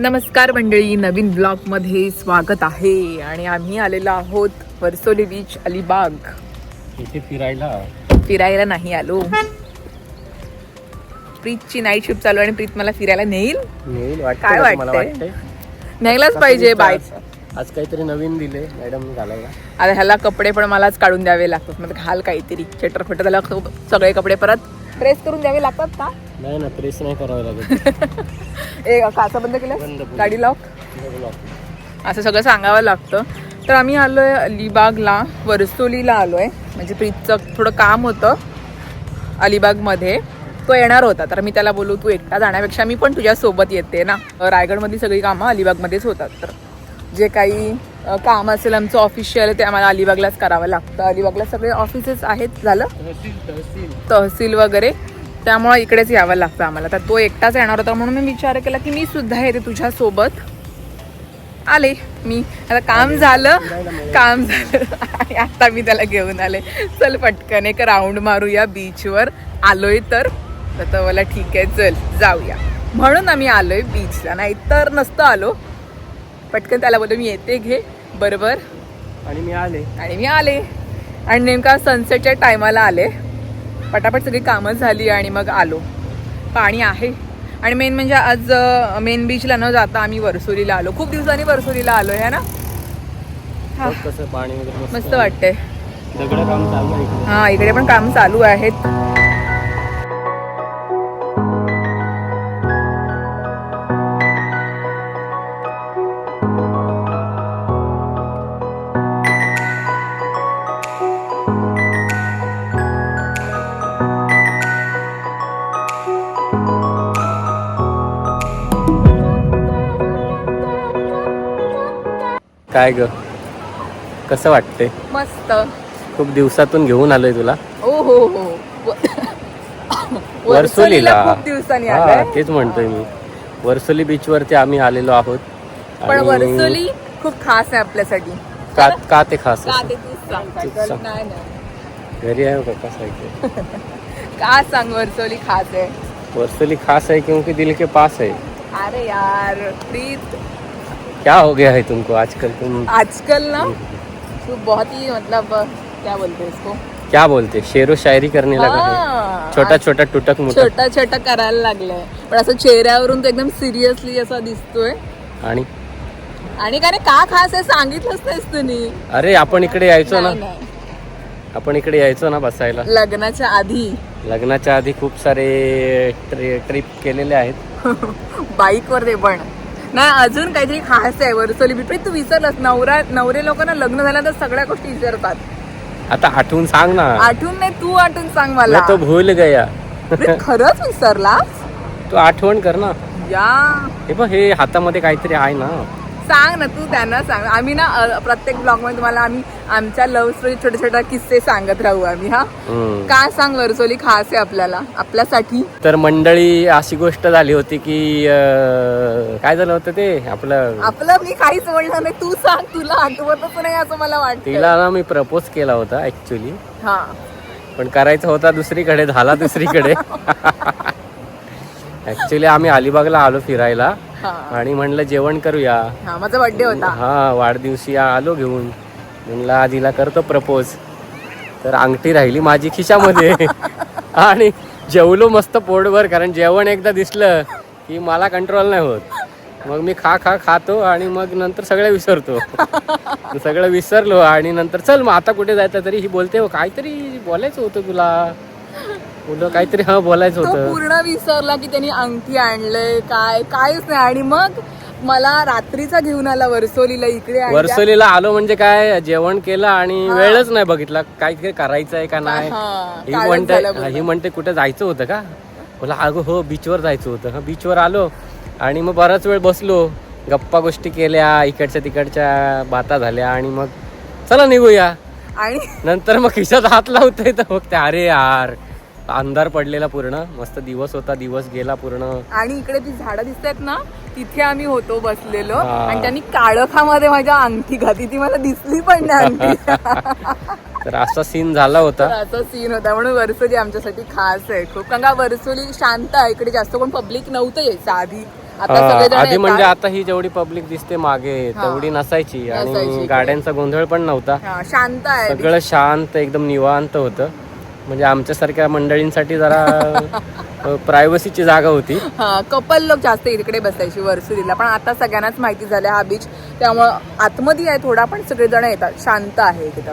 नमस्कार मंडळी नवीन ब्लॉगमध्ये स्वागत आहे. आणि आम्ही आलेलो आहोत वर्सोली बीच अलिबाग. इथे फिरायला. फिरायला नाही आलो. प्रीतची नाईट शिफ्ट चालू आहे आणि प्रीत मला फिरायला नेईल. नेईल वाटतं काय का तुम्हाला वाटतंय? वाटतंय. न्यायलाच पाहिजे बाय. आज? आज काहीतरी नवीन दिले मॅडम घालायला. आता ह्याला कपडे पण मलाच काढून द्यावे लागतात. म्हणजे घाल काहीतरी. चटर फटर त्याला खूप सगळे कपडे परत. प्रेस करून द्यावे लागतात का? नाही ना प्रेस नाही करावं लागत. ए काचा बंद केलं. गाडी लॉक. असं सगळं सांगावं लागतं. तर आम्ही आलोय अलिबागला वर्सोलीला आलोय. म्हणजे प्रीतचं थोडं काम होतं अलिबागमध्ये. तो येणार होता तर मी त्याला बोलू तू एकटा जाण्यापेक्षा मी पण तुझ्या सोबत येते ना. रायगडमधली सगळी कामं अलिबागमध्येच होतात तर जे काही काम असेल आमचं ऑफिशियल ते आम्हाला अलिबागलाच करावं लागतं. अलिबागला सगळे ऑफिसेस आहेत झालं? तहसील वगैरे. त्यामुळं इकडेच यावं लागतं आम्हाला. तर तो एकटाच येणार होता म्हणून मी विचार केला की मी सुद्धा येते तुझ्यासोबत. आले मी. आता काम झालं काम झालं. आणि आता मी त्याला घेऊन आले. चल पटकन एक राऊंड मारूया बीचवर आलोय तर. तर मला ठीक आहे चल जाऊया. म्हणून आम्ही आलोय बीचला नाही तर नसतं आलो. पटकन त्याला बोललो मी येते घे. बरोबर? आणि मी आले. आणि मी आले. आणि नेमका सनसेटच्या टायमाला आले. पटापट सगळी कामं झाली आणि मग आलो. पाणी आहे. आणि मेन म्हणजे आज मेन बीचला न जाता आम्ही वर्सोलीला आलो. खूप दिवसांनी वर्सोलीला आलो आहे ना? हा. मस्त वाटतंय. दगड काम चालू आहे इकडे. हा इकडे पण काम चालू आहेत. काय ग? कसं वाटतंय? मस्त. खूप दिवसातून घेऊन आलोय तुला. ओ हो हो. वर्सोलीला. खूप दिवसांनी हा आलोय. तेच म्हणतोय मी. वर्सोली बीच वरती आम्ही आलेलो आहोत. पण आणि वर्सोली खूप खास आहे आपल्यासाठी. का का ते खास का असं? ते तूच सांग. तूच सांग. नाही नाही. घरी आहे का कसं आहे ते? का सांग वर्सोली खास आहे? वर्सोली खास है क्योंकि दिल के पास है अरे यार प्रीत. क्या हो गया है तुमको आजकल तुम? आजकल ना तू बहुत ही मतलब क्या बोलते हैं इसको? क्या बोलते शेरो शायरी करने लगा है। हाँ, छोटा छोटा टुटक मुटक। छोटा छोटा करायला लागलाय. पण असं चेहऱ्यावरून तो एकदम सिरियसली असा दिसतोय. आणि? आणि काय रे, का खास आहे सांगितलंच नाहीस तुम्ही? अरे आपण इकडे यायचो ना. नाही, नाही. आपण इकडे यायचो ना बसायला. लग्नाच्या आधी. लग्नाच्या आधी खूप सारे ट्रिप केलेले आहेत. बाईक वर ते पण. नाही अजून काहीतरी खास आहे वर्सोली बिप्रीत तू विसरलास नवरा नवरे लोकांना लग्न झाल्यानंतर सगळ्या गोष्टी विसरतात. आता आठवून सांग ना. आठवून नाही तू आठवून सांग मला. मैं तो भूल गया. खरंच विसरलास? तू आठवण कर ना. या. हे बघ हे हातामध्ये काहीतरी आहे ना. सांग ना तू त्यांना सांग. आम्ही ना अ, प्रत्येक ब्लॉगमध्ये तुम्हाला आम्ही आमच्या लव्ह स्टोरी छोटे छोटे किस्से सांगत राहू आम्ही हा? हम्म. का सांग वर्सोली खास आहे आपल्याला आपल्यासाठी? तर मंडळी अशी गोष्ट झाली होती की अं, काय झालं होतं ते आपलं आपलं मी काहीच बोलणार नाही तू सांग तुला आठवतच नाही असं मला वाटतं. तिला ना मी प्रपोज केला होता ऍक्च्युली हा. पण करायचा होता दुसरीकडे झाला दुसरीकडे. ऍक्च्युली आम्ही अलिबागला आलो फिरायला. आणि म्हणलं जेवण करूया. हा माझा बर्थडे होता. हा वाढदिवशी आलो घेऊन. म्हणलं आधीला करतो प्रपोज तर अंगठी राहिली माझी खिशामध्ये. आणि जेवलो मस्त पोटभर कारण जेवण एकदा दिसलं की मला कंट्रोल नाही होत. मग मी खा खा खातो आणि मग नंतर सगळं विसरतो. सगळं विसरलो आणि नंतर चल मग आता कुठे जायचं? तरी ही बोलते "हो, काहीतरी बोलायचं होतं तुला. बोललो काहीतरी हा बोलायचं तो होतं. पूर्ण विसरला की त्यांनी अंगठी आणलंय काय काहीच नाही. आणि मग मला रात्रीचा घेऊन आला वर्सोलीला इकडे आणि वर्सोलीला आलो म्हणजे काय जेवण केलं आणि वेळच नाही बघितला काय काय करायचं आहे का नाही. हा, ही काळच म्हणते झालं. ही म्हणते कुठे जायचं होतं का? बोला अगं हो बीचवर जायचं होतं. हा बीचवर आलो आणि मग बराच वेळ बसलो. गप्पा गोष्टी केल्या इकडच्या तिकडच्या बाता झाल्या आणि मग चला निघूया. आणि नंतर मग खिशात हात लावतोय तर मग ते अरे यार अंधार पडलेला पूर्ण मस्त दिवस होता दिवस गेला पूर्ण. आणि इकडे ती झाडं दिसत आहेत ना तिथे आम्ही होतो बसलेलो. हा. आणि त्यांनी काळखामध्ये माझ्या अंगठी घातली. ती मला दिसली पण नाही अंगठी. तर असा सीन झाला होता. असा सीन होता. म्हणून वर्सोली आमच्यासाठी खास आहे. खूप कारण का वर्सोली शांत आहे. इकडे जास्त कोण पब्लिक नव्हतं यायचं आधी आता हा, सगळेजण आधी म्हणजे. आता ही जेवढी पब्लिक दिसते मागे हा. तेवढी नसायची. नसायची आणि इकडे. गाड्यांचा गोंधळ पण नव्हता. हा, शांत आहे. सगळं शांत एकदम निवांत होतं. म्हणजे आमच्यासारख्या मंडळींसाठी जरा प्रायव्हसीची जागा होती. हा कपल लोक जास्त इकडे बसायची वर्सुरीला पण आता सगळ्यांनाच माहिती झालं हा बीच त्यामुळं आतमध्ये आहे थोडा पण सगळेजण येतात. शांत आहे एकदम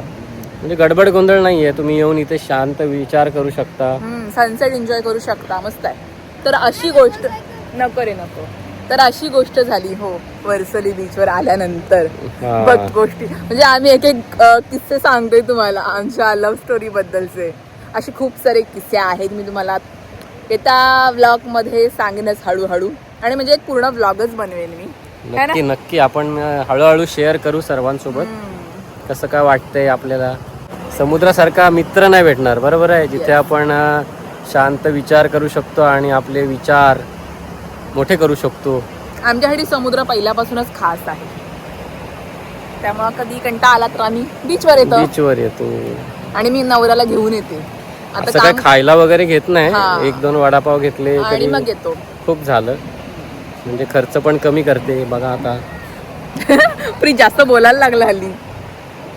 म्हणजे गडबड गोंधळ नाहीये. तुम्ही येऊन इथे शांत विचार करू शकता. सनसेट एन्जॉय करू शकता. मस्त आहे. तर अशी गोष्ट नको रे नको. तर अशी गोष्ट झाली हो वर्सोली बीचवर आल्यानंतर. बघ गोष्टी. म्हणजे आम्ही एक एक अ, किस्से सांगतोय तुम्हाला आमच्या लव्ह स्टोरी बद्दलचे. असे खूप सारे किस्से आहेत. मी तुम्हाला येत्या व्लॉगमध्ये सांगेनच हळूहळू. आणि म्हणजे एक पूर्ण व्लॉगच बनवेन मी. नक्की नक्की. आपण हळूहळू शेअर करू सर्वांसोबत. कसं काय वाटतंय आपल्याला? समुद्रासारखा मित्र नाही भेटणार. बरोबर आहे? जिथे आपण शांत विचार करू शकतो आणि आपले विचार मोठे करू शकतो. आमच्यासाठी समुद्र पहिल्यापासूनच खास आहे. त्यामुळे कधी कंटा आला तर आम्ही बीचवर येतो. बीचवर येतो. आणि मी नवऱ्याला घेऊन येते. आता असं काय काम खायला वगैरे घेत हा. नाही एक दोन वडापाव घेतले आणि तरी मग येतो. खूप झालं. म्हणजे खर्च पण कमी करते बघा आता. प्री जास्त बोलायला लागला हल्ली.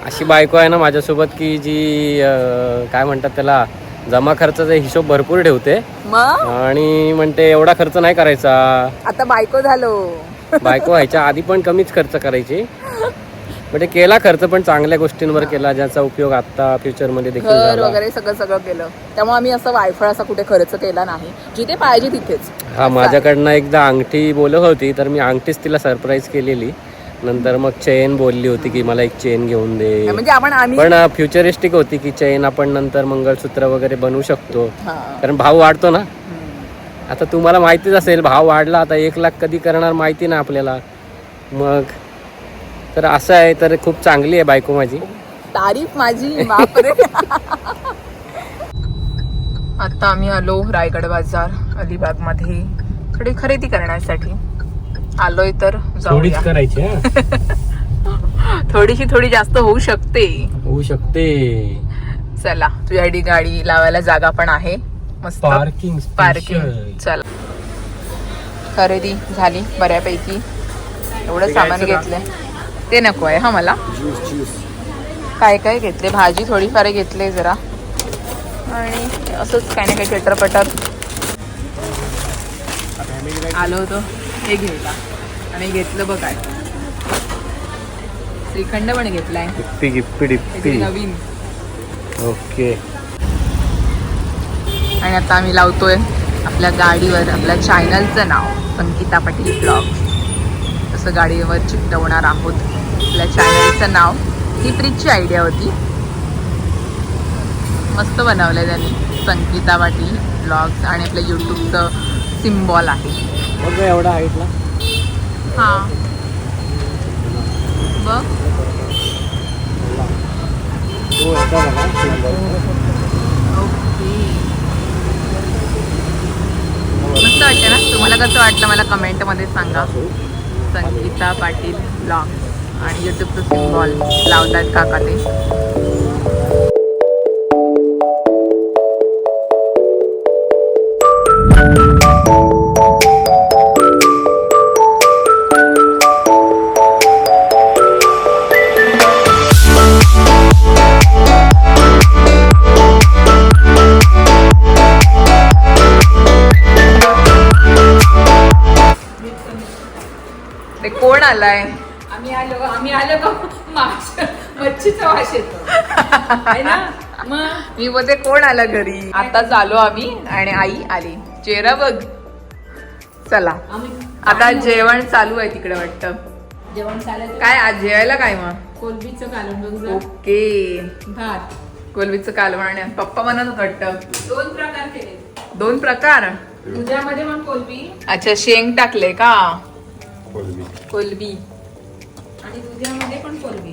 अशी बायको आहे ना माझ्यासोबत की जी अं, काय म्हणतात त्याला जमा खर्चाचा हिशोब भरपूर ठेवते. मग? आणि म्हणते एवढा खर्च नाही करायचा. आता बायको झालो. बायको व्हायच्या आधी पण कमीच खर्च करायची. म्हणजे केला खर्च पण चांगल्या गोष्टींवर केला ज्याचा उपयोग आता फ्युचरमध्ये देखील घर झाला. वगैरे सगळं सगळं केलं. त्यामुळे आम्ही असं वायफळ असा कुठे खर्च केला नाही. जिथे पाहिजे तिथेच. हा माझ्याकडनं एकदा अंगठी बोलत होती तर मी अंगठीच तिला सरप्राईज केलेली. नंतर मग चेन बोलली होती की मला एक चेन घेऊन दे. म्हणजे आपण आम्ही पण फ्युचरिस्टिक होती की चेन आपण नंतर मंगळसूत्र वगैरे बनवू शकतो. हा. कारण भाव वाढतो ना. आता तुम्हाला माहितीच असेल भाव वाढला आता एक लाख कधी करणार माहिती ना आपल्याला. मग तर असं आहे तर खूप चांगली आहे बायको माझी. तारीफ माझी बापरे. आता आम्ही आलो रायगड बाजार अलिबागमध्ये थोडी खरेदी करण्यासाठी. आलोय तर जाऊया. करायची थोडीशी थोडी जास्त होऊ शकते. होऊ शकते. चला तुझ्यासाठी गाडी लावायला जागा पण आहे. मस्त. पार्किंग पार्किंग चला. खरेदी झाली बऱ्यापैकी. एवढं सामान? घेतलंय. ते नको आहे हा मला. काय काय घेतले? भाजी थोडीफार घेतले जरा. आणि असंच काही ना काही चटरपटर आलो होतो. हे घ्यायला. आणि घेतलं बघ काय. श्रीखंड पण घेतलाय. नवीन. ओके. आणि आता आम्ही लावतोय आपल्या गाडीवर आपल्या चॅनलचं नाव संगीता पाटील ब्लॉग तसं गाडीवर चिकटवणार आहोत. आपल्या चॅनलचं नाव. ही फ्रीजची आयडिया होती. मस्त बनवलंय त्यांनी. संगीता पाटील ब्लॉग्स आणि आपल्या यूट्यूबचं सिम्बॉल आहे. बघ एवढा हाईटला हां. बघ. बघा. ओके. मस्त वाटतं ना? तुम्हाला कसं वाटलं मला कमेंटमध्ये सांगा. संगीता पाटील ब्लॉग आणि युट्यूबचं सिम्बॉल लावतात काका ते ते कोण आलाय? आम्ही आलो का? माश मच्छीचा वास येतो. आहे ना? मग? मी बोलते कोण आलं घरी? आता आलो आम्ही आणि आई आली. चेहरा बघ. चला. आम्ही आता जेवण चालू आहे तिकडे वाटतं. जेवण चालत काय आज जेवायला काय मग? कोलबीचं कालवण बघ. ओके. भात. कोलबीचं कालवण पप्पा म्हणत होत वाटतं. दोन प्रकार केले. दोन प्रकार? दुधामध्ये पण कोलबी. अच्छा शेंग टाकले का? कोलबी. आणि दुधामध्ये पण कोलबी.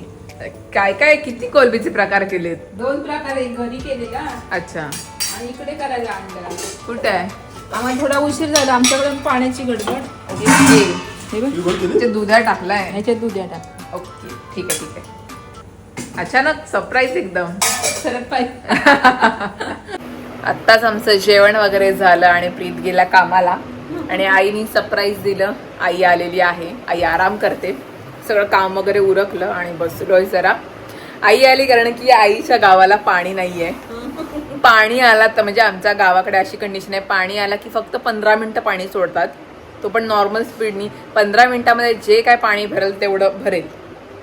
काय काय किती कोलबीचे प्रकार केलेत? दोन प्रकार आहे घरी केलेला. अच्छा. आणि इकडे करायला आणलेला कुठे आहे? आम्हाला थोडा उशीर झाला आमच्याकडे पाण्याची गडबड. हे बघ. ते दुधा टाकलाय. ह्याच्यात दुधा टाक ओके ठीक आहे ठीक आहे. अचानक सरप्राईज एकदम. सरत पाहिजे आत्ताच आमचं जेवण वगैरे झालं आणि प्रीत गेला कामाला. आणि आईनी सरप्राईज दिलं. आई आलेली आहे. आई आराम करते. सगळं काम वगैरे उरकलं आणि बसलोय जरा. आई आली कारण की आईच्या गावाला पाणी नाहीये. पाणी आला तर म्हणजे आमच्या गावाकडे अशी कंडिशन आहे पाणी आला की फक्त पंधरा मिनिटं पाणी सोडतात. तो पण नॉर्मल स्पीडनी पंधरा मिनिटामध्ये जे काय पाणी भरेल तेवढं भरेल.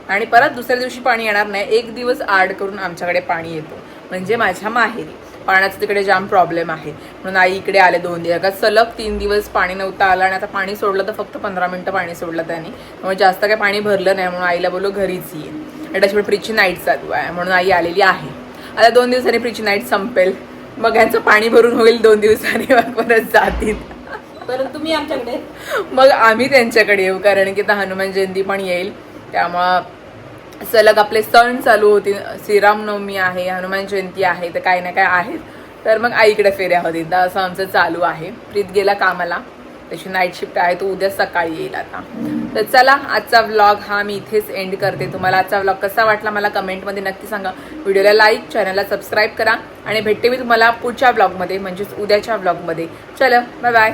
आणि परत दुसऱ्या दिवशी पाणी येणार नाही. एक दिवस आड करून आमच्याकडे पाणी येतो. म्हणजे माझ्या माहेरी. पाण्याचा तिकडे जाम प्रॉब्लेम आहे. म्हणून आई इकडे आले दोन दिवस. का सलग तीन दिवस पाणी नव्हतं आलं आणि आता पाणी सोडलं तर फक्त पंधरा मिनिटं पाणी सोडलं त्यांनी. त्यामुळे जास्त काही पाणी भरलं नाही म्हणून आईला बोललो घरीच ये. आणि त्याच्यामुळे फ्रीजची नाईट चालू आहे. म्हणून आई आलेली आहे. आता दोन दिवसांनी फ्रीजची नाईट संपेल. मग यांचं पाणी भरून होईल दोन दिवसांनी. मग परत जातील. परत तुम्ही आमच्याकडे? मग आम्ही त्यांच्याकडे येऊ. कारण की आता हनुमान जयंती पण येईल. त्यामुळं सलग आपले सण चालू होतील. श्रीरामनवमी आहे हनुमान जयंती आहे तर काही ना काय आहेत. तर मग आईकडे फेऱ्या होतील तर असं आमचं चालू आहे. प्रीत गेला कामाला. त्याची नाईट शिफ्ट आहे तो उद्या सकाळी येईल आता. तर चला आजचा व्लॉग हा मी इथेच एंड करते. तुम्हाला आजचा व्लॉग कसा वाटला मला कमेंटमध्ये नक्की सांगा. व्हिडिओला लाईक चॅनलला सबस्क्राईब करा. आणि भेटते मी तुम्हाला पुढच्या व्लॉगमध्ये म्हणजेच उद्याच्या व्लॉगमध्ये चला बाय बाय